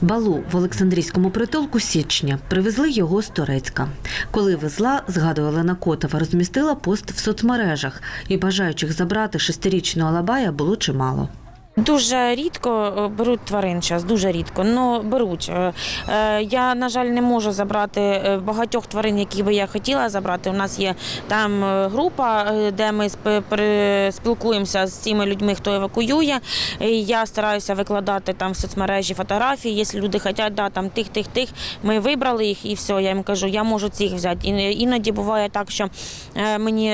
Балу в Олександрійському притулку січня привезли його з Турецька. Коли везла, згадує Олена Котова, розмістила пост в соцмережах, і бажаючих забрати шестирічного Алабая було чимало. Дуже рідко е, беруть тварин зараз, дуже рідко. Ну беруть. Е, е, Я, на жаль, не можу забрати багатьох тварин, які би я хотіла забрати. У нас є там група, де ми спілкуємося з цими людьми, хто евакуює. Я стараюся викладати там в соцмережі фотографії. Якщо люди хочуть, да, там тих, тих, тих, ми вибрали їх і все. Я їм кажу, я можу цих взяти. Іноді буває так, що мені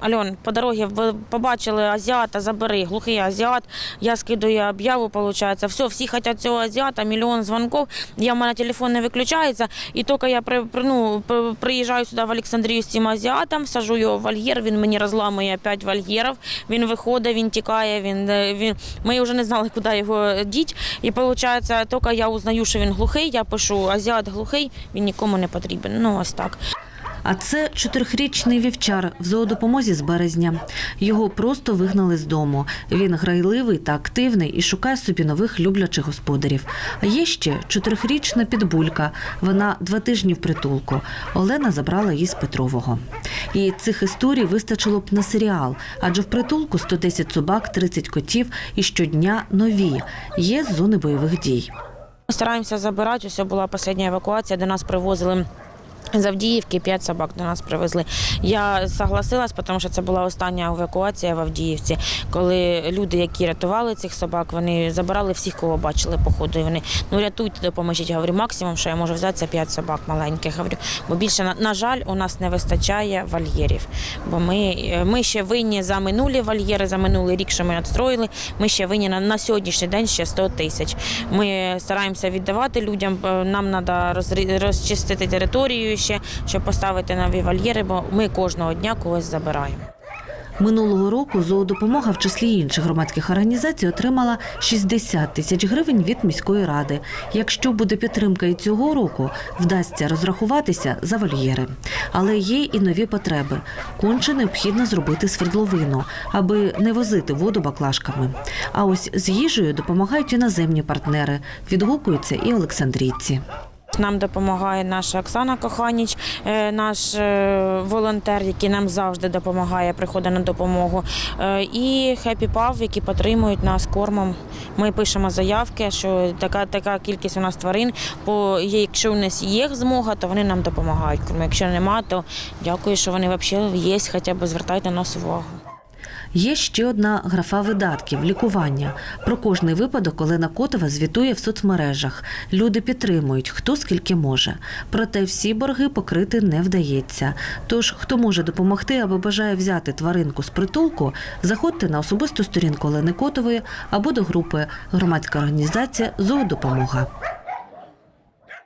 Альон, по дорозі побачили азіата, забери, глухий азіат. Я скидаю об'яву, виходить, все, всі хочуть цього азіата, мільйон дзвонків. Я в мене телефон не виключається. І тільки я при, ну, приїжджаю сюди в Олександрію з цим азіатом, сажу його в вольєр, він мені розламує 5 вольєрів, він виходить, він тікає, він, е, він... ми вже не знали, куди його діть. І виходить, тільки я узнаю, що він глухий, я пишу азіат глухий, він нікому не потрібен. Ну ось так. А це чотирьохрічний вівчар в зоодопомозі з березня. Його просто вигнали з дому. Він грайливий та активний і шукає собі нових люблячих господарів. А є ще чотирьохрічна підбулька. Вона два тижні в притулку. Олена забрала її з Петрового. І цих історій вистачило б на серіал, адже в притулку 110 собак, 30 котів і щодня нові. Є з зони бойових дій. Стараємося забирати. Ось була остання евакуація, до нас привозили. З Авдіївки п'ять собак до нас привезли. Я согласилась, тому що це була остання евакуація в Авдіївці, коли люди, які рятували цих собак, вони забирали всіх, кого бачили по ходу. І вони ну рятуйте, допоможіть. Я говорю, максимум, що я можу взяти, це п'ять собак маленьких. Говорю, бо більше на, на жаль, у нас не вистачає вольєрів. Бо ми, ми ще винні за минулі вольєри, за минулий рік, що ми надстроїли. Ми ще винні на, на сьогоднішній день ще 100 тисяч. Ми стараємося віддавати людям. е, Нам треба розчистити територію ще, щоб поставити нові вольєри, бо ми кожного дня когось забираємо. Минулого року зоодопомога в числі інших громадських організацій отримала 60 тисяч гривень від міської ради. Якщо буде підтримка і цього року, вдасться розрахуватися за вольєри. Але є і нові потреби. Конче необхідно зробити свердловину, аби не возити воду баклажками. А ось з їжею допомагають іноземні партнери. Відгукуються і олександрійці. Нам допомагає наша Оксана Коханіч, е, наш е, волонтер, який нам завжди допомагає, приходить на допомогу. Е, І Happy Paw, які підтримують нас кормом. Ми пишемо заявки, що така така кількість у нас тварин. Бо якщо у нас є змога, то вони нам допомагають. Якщо нема, то дякую, що вони взагалі є, хоча б звертайте на нас увагу. Є ще одна графа видатків лікування. Про кожний випадок Олена Котова звітує в соцмережах. Люди підтримують, хто скільки може. Проте всі борги покрити не вдається. Тож, хто може допомогти або бажає взяти тваринку з притулку, заходьте на особисту сторінку Олени Котової або до групи громадська організація Зоодопомога.